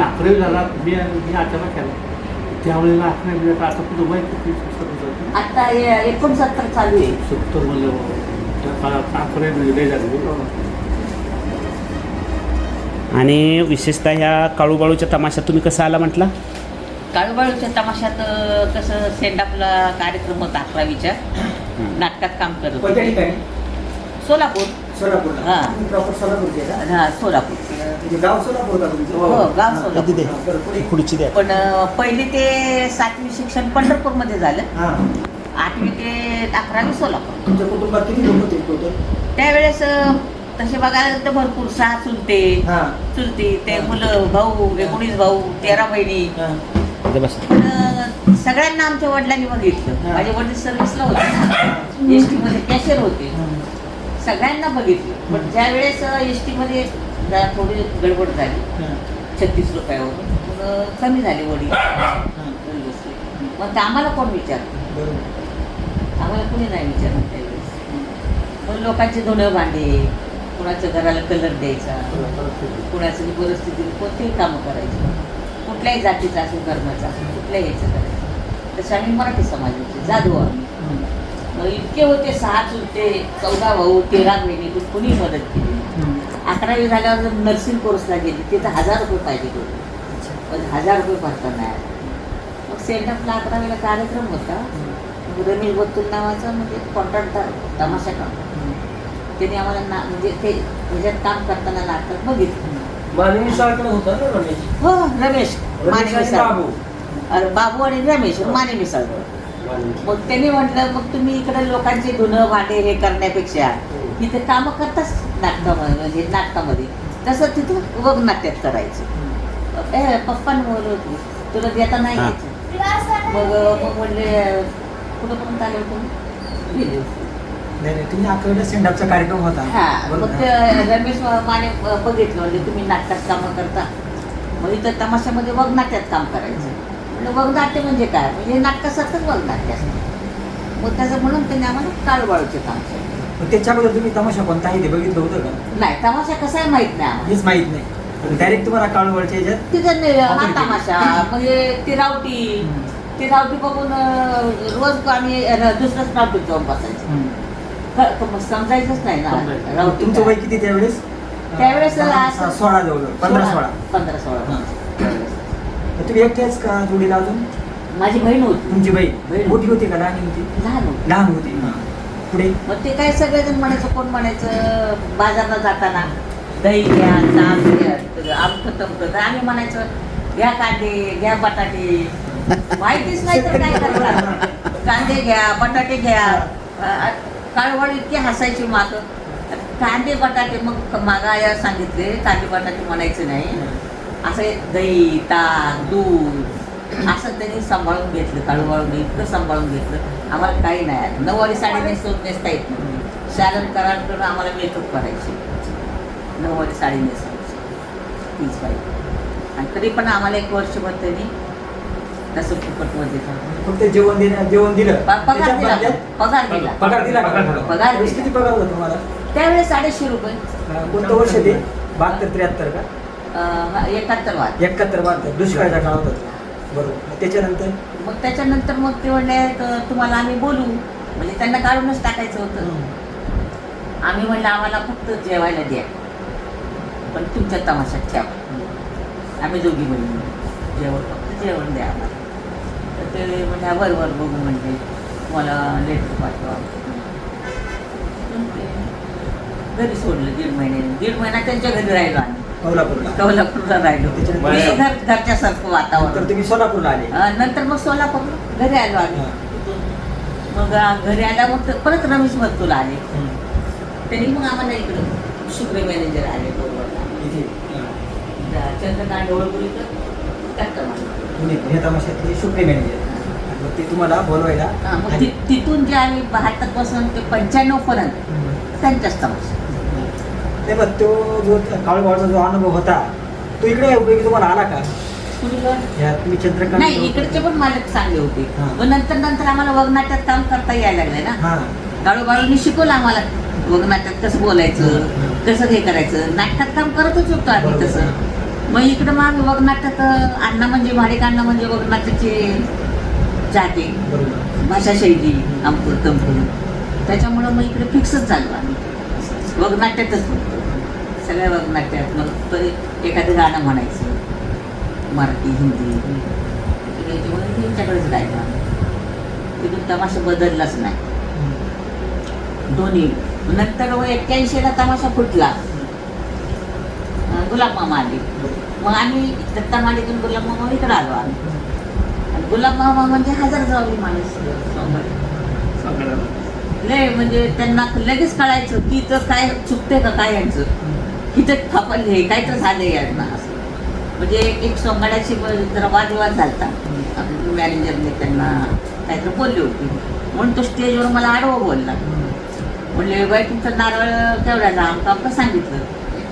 अकरावी झाला मी मी अचानक केला. त्यावेळेला अकरावी म्हणजे आता पुढं वय किती? सत्तर होतं? आता एकोणसत्तर चालू आहे. सत्तर म्हणजे अकरावी म्हणजे लय झाली. आणि विशेषतः ह्या काळूबाळूच्या तमाशात तुम्ही कसं आला म्हटला? काळूबाळूच्या तमाशात कसं सेंडापला कार्यक्रम होता अकरावीच्या. नाटकात काम करत ठिकाणी? सोलापूर. हा. प्रॉपर सोलापूरचे का? हा सोलापूर. म्हणजे गाव सोलापूर का तुमचं? हो, गाव. सोलापूर. बरं, पुढे. पुढची द्या. पण अं, पहिली ते सातवी शिक्षण पंढरपूरमध्ये झालं. हा. आठवी ते अकरावी सोलापूर. तुमच्या कुटुंबात किती लोक होते टोटल त्यावेळेस अं, तसे बघायला गेलं तर भरपूर सहा चुलते हा. चुलती ते मुलं भाऊ एकोणीस भाऊ तेरा बहिणी. हा. बस. पण अं, सगळ्यांना आमच्या वडिलांनी बघितलं. माझे वडील सर्व्हिसला होते. एसमध्ये कॅशियर होते. सगळ्यांना बघितलं. पण ज्या वेळेस एसमध्ये जरा थोडी गडबड झाली. छत्तीस रुपयावरून. कमी झाले वडील मग ते आम्हाला कोण विचारतं बरोबर. आम्हाला कोणी नाही विचारत त्यावेळेस. मग लोकांचे धुणं भांडे कुणाच्या घराला कलर द्यायचा कुणाची परिस्थिती कोणतेही कामं करायची. कुठल्याही जातीचा असो धर्माचा असो कुठल्याही याचं करायचं. तसं आम्ही मराठी समाजाचे जाधव आम्ही इतके होते सहा चुलते चौदा भाऊ तेरा बहिणी कुणी मदत केली. अकरावी झाल्यावर जर नर्सिंग कोर्सला गेली तिथं हजार रुपये पाहिजे होते पण हजार रुपये भरता नाही. आले. मग सेंडअपला अकरावीला कार्यक्रम होता. मग रमेश बत्तूर नावाचा म्हणजे कॉन्ट्रॅक्टर तमाशा काम त्याने आम्हाला ना म्हणजे ते ह्याच्यात काम करताना नाटकात बघितलं. मानवी सारखं होतं ना रमेश? हो रमेश. माने रमेश आणि मिसाळ बाबू. अरे बाबू आणि रमेश माने मिसाळ मग त्यांनी म्हटलं मग तुम्ही इकडे लोकांचे धुणं भांडे हे करण्यापेक्षा इथे कामं करताच नाटकामध्ये म्हणजे नाटकामध्ये. तसं तिथं वग नाट्यात करायचं ए पप्पाने बोलत होती तुला देता नाही हा. यायचं. मग मग म्हणले कुठं पर्यंत आले होते गेले सेंडअपचा कार्यक्रम होता. हा. मग रमेश माने बघितलं म्हणजे तुम्ही नाटकात कामं करता. मग इथं तमाशामध्ये वगनाट्यात काम करायचं. वगनाट्य म्हणजे काय? म्हणजे नाटकासारखंच वगनाट्य असतं. मग त्याचं म्हणून त्यांनी आम्हाला काळूबाळूचे काम केलं. त्याच्या अगोदर तुम्ही तमाशा कोणता आहे ते बघितलं होतं का? नाही तमाशा कसा आहे माहीत नाही आम्हाला. हेच माहीत नाही. डायरेक्ट तुम्हाला काळूवळच्या ह्याच्यात तिथं नाही, हा. तमाशा म्हणजे ती रावटी ती रावटी बघून रोज आम्ही दुसऱ्याच रावटीत जाऊन बसायचं. समजायचंच नाही ना. तुमचं. वय किती त्यावेळेस? त्यावेळेस सोळा जवळ पंधरा सोळा. पंधरा सोळा. तुम्ही एकट्याच का जोडीला अजून? माझी बहीण होती. तुमची बहीण? बहीण. मोठी होती. का? लहान होती? लहान होती. लहान होती. पुढे? मग ते काय सगळेजण म्हणायचं कोण म्हणायचं बाजारला जाताना दही घ्या ताक घ्या आमचं तमकं तर आम्ही म्हणायचं घ्या कांदे घ्या बटाटे. माहितीच नाही तर काय करणार कांदे घ्या बटाटे घ्या. काळवळ इतकी हसायची माग. कांदे बटाटे मग मागाया सांगितले कांदे बटाटे म्हणायचे नाही. असे दही ताक दूध. असं त्यांनी सांभाळून घेतलं काळूबाळून इतकं सांभाळून घेतलं. आम्हाला काही नाही आलं. नऊवारी साडी नेसवत नेसता येत नाही. शालन करार करून आम्हाला मेकअप करायचे. नऊवारी साडी नेसवायची तीच पाहिजे आणि तरी पण आम्हाला एक वर्षभर त्यांनी तसं फुकटमध्ये. फक्त जेवण दिलं जेवण दिलं. पगार दिला. पगार दिला. पगार दिला? पगार. किती पगार होता तुम्हाला? त्यावेळेस अडीचशे रुपये. कोणतं वर्ष ते? बहात्तर त्र्याहत्तर का? एकाहत्तर वाद. एकाहत्तर बहात्तर दुष्काळाच्या काळात होता. बरोबर. मग त्याच्यानंतर? मग त्याच्यानंतर मग ते म्हणले "त- तुम्हाला आम्ही बोलू. म्हणजे त्यांना काढूनच टाकायचं होतं. आम्ही म्हणलं आम्हाला फक्त जेवायला द्या. पण तुमच्या तमाशात ठेवा. आम्ही दोघी बहिणी. जेवण फक्त जेवण द्या आम्हाला. तर ते म्हणजे वर वर बघू म्हणजे मला लेटर पाठवा. ते घरी सोडलं दीड महिने दीड महिना त्यांच्या घरी राहिलो आम्ही. कोल्हापूरला कोल्हापूरला राहिलो त्याच्यानंतर- ते घर घरच्यासारखं तर वातावरण तुम्ही सोलापूरला आले अं, नंतर मग सोलापूर घरी आलो आम्ही हा. मग अं, घरी आल्या मग परत रमेश भरतूला आले. त्यांनी मग आम्हाला इकडं शुक्र मॅनेजर आले बोलवायला. इथे हा. त्या चंद्रकांत ढवळपुरीकर ट्रॅक्टर मारला. पुणे तमाशातले शुक्रे मॅनेजर मग ते तुम्हाला बोलवायला हा, मग आले. ति- तिथून जे आम्ही बहात्तरपासून ते पंच्याण्णव पर्यंत. त्यांच्याच तमाशा नाही मग तो जो काळूबाळचा जो अनुभव होता तो इकडे उपयोगी तुम्हाला आला का? या तुम्ही चंद्रकांत नाही इकडचे पण मालक चांगले होते. हा. मग नंतर नंतर आम्हाला वगनाट्यात काम करता यायला लागले ना. हा. गाळोबाळूंनी शिकवलं आम्हाला वगनाट्यात कसं बोलायचं. कसं हे करायचं. नाटकात काम करतच होतो आम्ही बरोबर. तसं. मग इकडं मग आम्ही वगनाट्यात अण्णा म्हणजे भाडेक अण्णा म्हणजे वगनाट्याचे जाते. बरोबर. भाषा शैली अमपूर तंपूर त्याच्यामुळं मग इकडे फिक्सच झालो आम्ही. वगनाट्यातच सगळ्या वगनाट्यात मग तरी एखादं गाणं म्हणायचं मराठी हिंदी. त्याच्यामुळे त्यांच्याकडेच गायला तिथून तमाशा बदललाच नाही. दोन्ही. नंतर व एक्क्याऐंशीला तमाशा फुटला. गुलाब मामा आले. मग आम्ही दत्ता मालिकून गुलाब मामा इकडे आलो आम्ही. आणि गुलाब मामा म्हणजे हजार जावली माणूस सांगायला. लय म्हणजे त्यांना लगेच कळायचं की तर काय चुकते का काय यांचं. किती थापल हे काय तर झालं यांना असं. म्हणजे एक सोंगाड्याशी ब- जरा वादविवाद आपल्या मॅनेजरने त्यांना काहीतरी बोलली होती. म्हणून तो स्टेजवर मला आडवं बोलला. म्हणले बाई तुमचं नारळ केवढ्याला आमचं आमचं सांगितलं.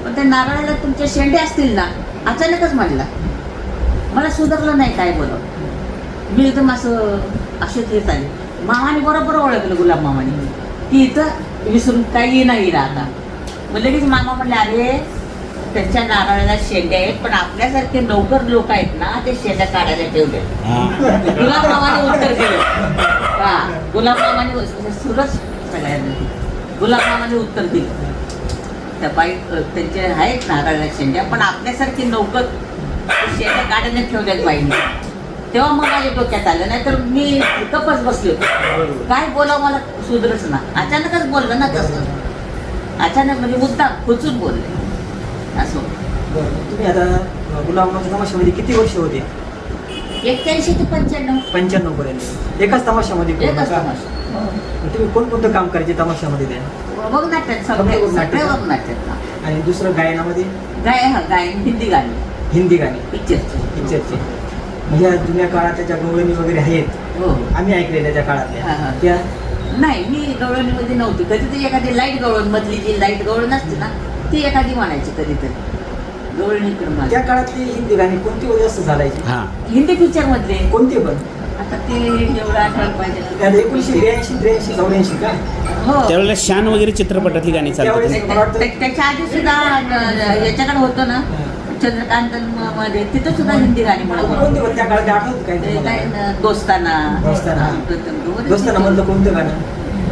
पण त्या नारळाला तुमच्या शेंडे असतील ना? अचानकच म्हटला मला सुधारलं नाही काय बोलावं. मी एकदम असं असेच येत आले. मामाने बरोबर ओळखलं गुलाब मामाने की इथं विसरून काही नाही राहता मग लगेच मामा म्हणले अरे त्यांच्या नारळाला शेंड्या आहेत पण आपल्यासारखे नौकर लोक आहेत ना ते शेंड्या काढायला ठेवले गुलाब मामाने उत्तर दिलं हा गुलाब मामाने सुरच सगळ्यांना गुलाब मामाने उत्तर दिलं त्या बाई त्यांचे आहेत नारळाच्या शेंड्या पण आपल्यासारखे नौकर ते शेंड्या काढायला ठेवल्यात बाईंनी तेव्हा मग माझ्या डोक्यात आलं. नाही तर मी कपच बसले होते. काय बोलावं मला सुधरच ना. अचानकच बोललं ना तसं. अचानक म्हणजे मुद्दा खुचून बोलले. असं तुम्ही आता गुलाबाच्या तमाशामध्ये किती वर्ष होते? एक्क्याऐंशी ते पंच्याण्णव. पंच्याण्णव पर्यंत. एकाच तमाशामध्ये एकच? तमाशा. मग तुम्ही कोणकोणतं काम करायचे तमाशामध्ये ते? बघ नाट्यात सगळे सगळे बघ नाट्यात. आणि दुसरं गायनामध्ये? गाय हा गाय हिंदी गाणी. हिंदी गाणी. पिक्चरची. पिक्चरचे. म्हणजे या जुन्या काळात ज्या गवळणी वगैरे आहेत. हो. आम्ही ऐकलेल्या त्या हा, हा. काळातल्या त्या नाही मी गवळणीमध्ये नव्हती. कधीतरी एखादी लाइट गवळण मधली जी लाइट गवळण असते ना ती एखादी म्हणायची कधीतरी. गवळणीकडे त्या माझ्या काळातली हिंदी गाणी कोणती वगैरे जास्त चालायची हां. हिंदी पिक्चर मधले. कोणती पण. आता ते एवढं आठवण पाहिजे त्यात एकोणीशे ब्याऐंशी त्र्याऐंशी चौऱ्याऐंशी का? हो. त्यावेळेला शान वगैरे चित्रपटातली गाणी चालत त्यावेळेस होती. मला वाटतं त्या- त्याच्या आधी सुद्धा अं, याच्याकडे होतं ना. चंद्रकांत मध्ये तिथं सुद्धा हिंदी गाणी म्हणत. कोणती त्या काळात आठवत काय ते तुम्हाला? काय न, दोस्ताना. दोस्ताना. प्रथम गौरी दोस्ताना मधलं कोणतं गाणं?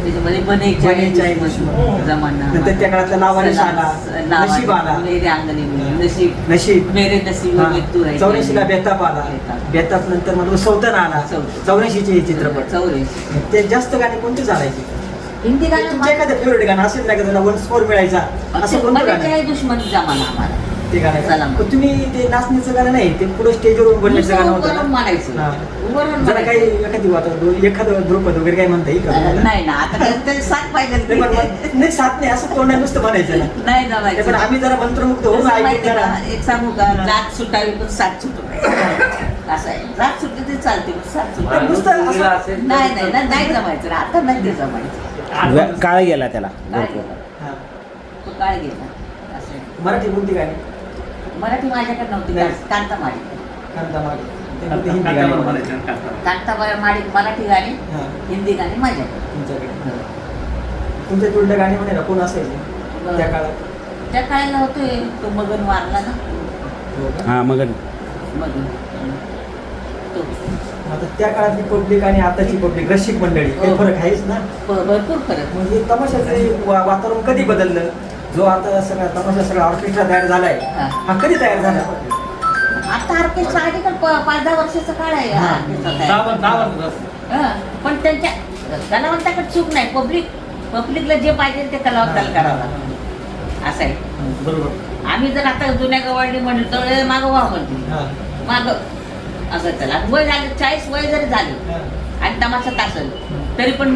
त्याच्यामध्ये बने बने चाहे दुश्मन. जमाना. नंतर त्या काळातला लावारिस आला, नशीब आला. मेरे अंगणी में. नशीब. नशीब. मेरे नसीब हा. में तू है. चौऱ्याऐंशीला बेताप आला. नंतर मग सौतन आला. चौथं. चौऱ्याऐंशीचे चित्रपट. चौऱ्याऐंशी. ते जास्त गाणी कोणती चालायची? हिंदी गाणं तुमचं एखादं फेवरेट गाणं असेल ना का त्याला वन स्कोर मिळायचा असं कोणतं गाणं? दुश्मन जमाना ते गाणं. पण तुम्ही ते नाचणीचं गाणं नाही ते पुढे स्टेजवर बोलण्याचं गाणं होतं ना म्हणायचं हा. जरा काही. एखादी वाटत एखादं द्रुपद वगैरे काही म्हणता येईल? नाही ना आता काय ते साथ पाहिजे नाही, पण मग- नाही साथ नाही असं तोंडाने नुसतं म्हणायचं ना नाही नाही, जमायचं पण आम्ही जरा जरा का? एक सांगू का जात सुटावी पण सात सुटू असं आहे सुटली चालते पण सात नुसतं असं- नाही नाही ना- नाही जमायचं. आता नाही ते जमायचं काळ गेला त्याला काय गेला हा. काळ गेला. मराठी कोणती गाणी मराठी माझ्याकडे नव्हती नाही. कांता माडी कांता मागे ते कोणती कांता- हिंदी कांता गाणी. बरोबर म्हणायची. म्हणायचं, कांता. कांता बा- माडी मराठी गाणी हा, हिंदी गाणी माझ्याकडे. तुमच्याकडे. तुमच्या तुलच्या गाणी म्हणे ना कोण असायचे बरं. त्या काळात. त्या काळाला होतोय तो मगन वारला ना. हो का? हां मग मगन. तो. आता त्या काळातली पब्लिक आणि आताची पब्लिक रसिक मंडळी काही हो. फरक आहेच ना? भ- भरपूर फरक. म्हणजे तमाशाचं वा- वातावरण कधी बदललं? जो आता सगळा तमाशा सगळा ऑर्केस्ट्रा तयार झालाय हा. कधी तयार झाला आता ऑर्केस्ट्रा आधी पण पाच दहा वर्षाचा काळ आहे हा. ऑर्केस्ट्रा दहा तयार. वर- दहा वर्ष झालं. हा, पण त्यांच्या कलावंताकडे चूक नाही पब्लिक पब्लिकला जे पाहिजे ते कलावंताला करावं लागतं असं आहे बरोबर आम्ही जर आता जुन्या गवाळणी म्हणलं तर मागं व्हा म्हणते हा. माग असं चला आणि वय झालं चाळीस वय जरी झालं हा. आणि तमाशात असेल तरी पण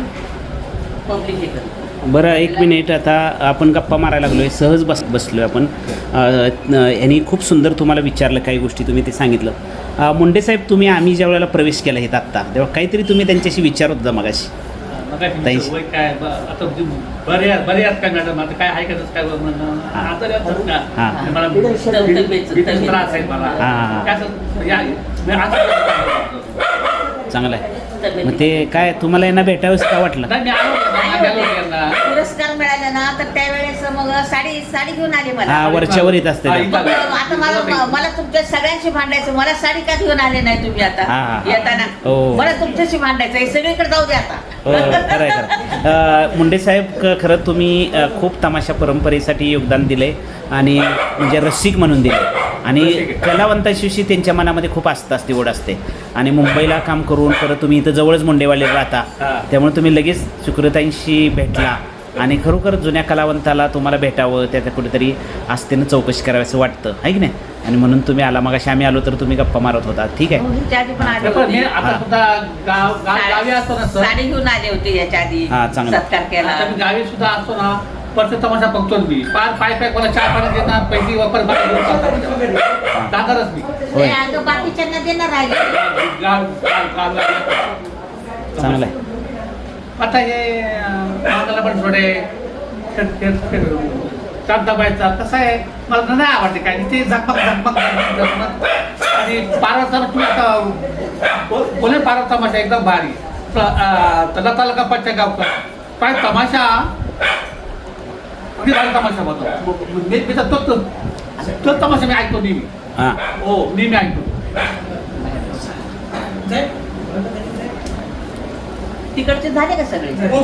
पब्लिक हे करतं बरं एक मिनिट. आता आपण गप्पा मारायला लागलोय. सहज बस बसलोय आपण. अ, न- यांनी खूप सुंदर तुम्हाला विचारलं काही गोष्टी तुम्ही ते सांगितलं. मुंडे साहेब तुम्ही आम्ही ज्या वेळेला प्रवेश केला आहेत आत्ता तेव्हा काहीतरी तुम्ही त्यांच्याशी विचारत होता मगाशी. मग काय आता जे बरे आहेत- बरे आहेत का मॅडम? आता काय आहे काय? म्हणणं? त्रास आहे मला. चांगलं आहे. मग ते काय तुम्हाला यांना भेटावंच का वाटलं? आलो ना तर त्यावेळेस मग साडी साडी घेऊन आली मला. हा वरच्यावर येत असते ते. मग आता मला मला तुमच्या सगळ्यांशी भांडायचं. मला साडी का घेऊन आले नाही तुम्ही हा, आता? हा. येताना. हो. मला तुमच्याशी भांडायचं हे सगळीकडे जाऊ दे हो आता. खरं आहे खरं अ, मुंडे साहेब क- खरं तुम्ही अ, खूप तमाशा परंपरेसाठी योगदान दिले आणि म्हणजे रसिक म्हणून दिले आणि कलावंताशिवशी त्यांच्या मनामध्ये खूप आस्था असते ओढ असते. आणि मुंबईला काम करून परत तुम्ही इथं जवळच मुंडेवाले राहता. हा. त्यामुळे तुम्ही लगेच सुकृतांशी भेटला. आणि खरोखर जुन्या कलावंताला तुम्हाला भेटावं त्याच्या कुठेतरी आस्थेनं चौकशी करावी असं वाटतं. आहे की नाही? आणि म्हणून तुम्ही आला मग आम्ही आलो तर तुम्ही गप्पा मारत होता. ठीक आहे? हो, ह्याच्या आधी पण आले पण मी होते आता सुद्धा गाव गाव- गावी असतो ना सर? साडी घेऊन आले होते याच्या आधी हा, चांगलं. सत्कार केला. आता मी गावी सुद्धा असतो ना परत तमाशा मी. पाच पाय पाय मला चहा पाणी देणार पैसे वापर जाणारच मी. होय ते अगं बाकीच्यांना देणार राहिले गाव गाव- गाव चांगलं आहे. आता हे मला पण थोडे दबायचा कसं आहे. मला नाही आवडते काय ते झकमक झकमक झकमक आणि पार्वता तुम्ही आता बोले पार्वत तमाशा एकदम भारी. त- अं, तर लता लका पच्च्या गावकर काय तमाशा? अगदी भारी तमाशा बनतो मी मी तर तो तो- तो तमाशा मी ऐकतो नेहमी. हां. हो नेहमी ऐकतो. तिकडचे झाले का सगळे? हो,